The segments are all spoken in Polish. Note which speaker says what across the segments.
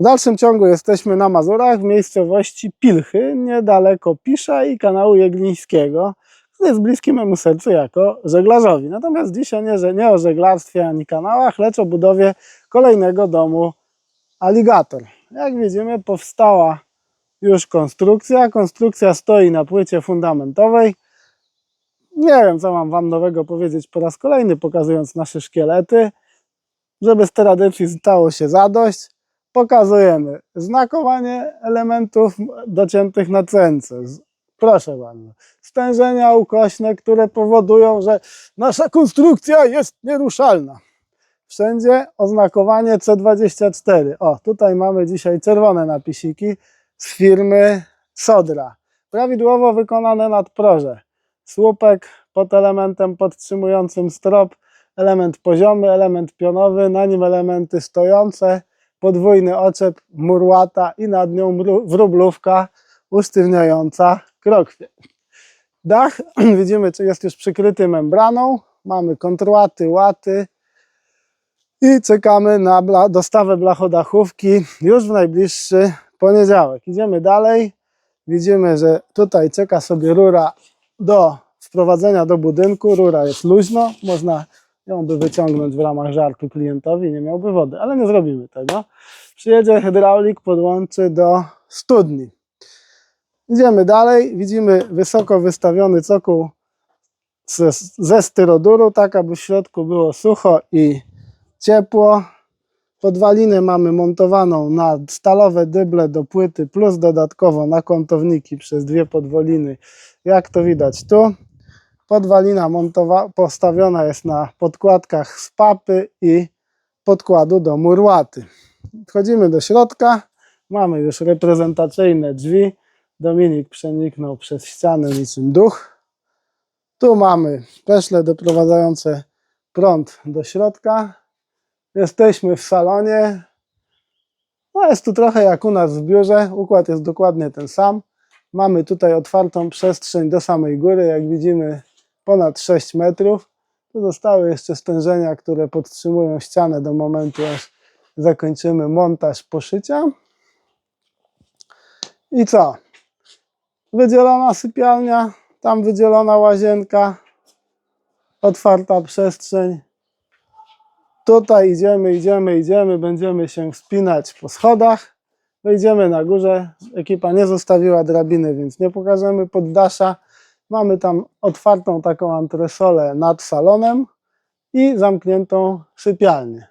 Speaker 1: W dalszym ciągu jesteśmy na Mazurach w miejscowości Pilchy, niedaleko Pisza i kanału Jeglińskiego, który jest bliski memu sercu jako żeglarzowi. Natomiast dzisiaj nie, nie o żeglarstwie ani kanałach, lecz o budowie kolejnego domu Aligator. Jak widzimy, powstała już konstrukcja. Konstrukcja stoi na płycie fundamentowej. Nie wiem, co mam Wam nowego powiedzieć po raz kolejny, pokazując nasze szkielety. Żeby z tradycji stało się zadość, pokazujemy znakowanie elementów dociętych na cence. Z- Proszę bardzo. Stężenia ukośne, które powodują, że nasza konstrukcja jest nieruszalna. Wszędzie oznakowanie C24. O, tutaj mamy dzisiaj czerwone napisiki z firmy Sodra. Prawidłowo wykonane nadproże. Słupek pod elementem podtrzymującym strop, element poziomy, element pionowy, na nim elementy stojące, podwójny oczep, murłata i nad nią wróblówka usztywniająca krokwie. Dach widzimy, czy jest już przykryty membraną. Mamy kontrłaty, łaty i czekamy na bla- dostawę blachodachówki już w najbliższy poniedziałek. Idziemy dalej. Widzimy, że tutaj czeka sobie rura do wprowadzenia do budynku. Rura jest luźno, można ją by wyciągnąć w ramach żartu klientowi, nie miałby wody, ale nie zrobimy tego. Przyjedzie hydraulik, podłączy do studni. Idziemy dalej, widzimy wysoko wystawiony cokół ze, ze styroduru, tak aby w środku było sucho i ciepło. Podwalinę mamy montowaną na stalowe dyble do płyty, plus dodatkowo na kątowniki przez dwie podwaliny, jak to widać tu. Podwalina montowa- postawiona jest na podkładkach z papy i podkładu do murłaty. Wchodzimy do środka, mamy już reprezentacyjne drzwi. Dominik przeniknął przez ścianę niczym duch. Tu mamy peszle doprowadzające prąd do środka. Jesteśmy w salonie. No jest tu trochę jak u nas w biurze. Układ jest dokładnie ten sam. Mamy tutaj otwartą przestrzeń do samej góry. Jak widzimy, ponad 6 metrów. Tu zostały jeszcze stężenia, które podtrzymują ścianę do momentu, aż zakończymy montaż poszycia. I co? Wydzielona sypialnia, tam wydzielona łazienka, otwarta przestrzeń. Tutaj idziemy, idziemy, idziemy, będziemy się wspinać po schodach. Wejdziemy na górze. Ekipa nie zostawiła drabiny, więc nie pokażemy poddasza. Mamy tam otwartą taką antresolę nad salonem i zamkniętą sypialnię.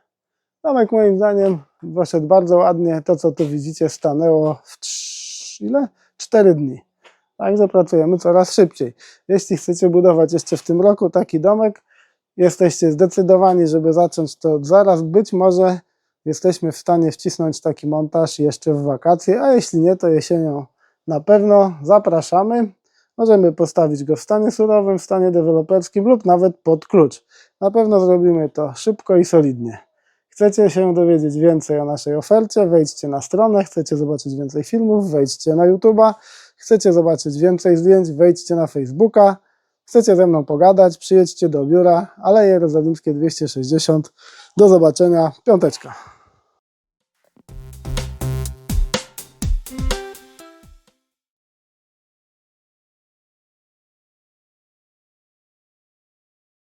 Speaker 1: Domek moim zdaniem poszedł bardzo ładnie. To, co tu widzicie, stanęło w trz... ile? 4 dni. Także pracujemy coraz szybciej. Jeśli chcecie budować jeszcze w tym roku taki domek, jesteście zdecydowani, żeby zacząć to zaraz, być może jesteśmy w stanie wcisnąć taki montaż jeszcze w wakacje, a jeśli nie, to jesienią na pewno zapraszamy. Możemy postawić go w stanie surowym, w stanie deweloperskim lub nawet pod klucz. Na pewno zrobimy to szybko i solidnie. Chcecie się dowiedzieć więcej o naszej ofercie? Wejdźcie na stronę. Chcecie zobaczyć więcej filmów? Wejdźcie na YouTube'a. Chcecie zobaczyć więcej zdjęć? Wejdźcie na Facebooka. Chcecie ze mną pogadać? Przyjedźcie do biura Aleje Jerozolimskie 260. Do zobaczenia. Piąteczka.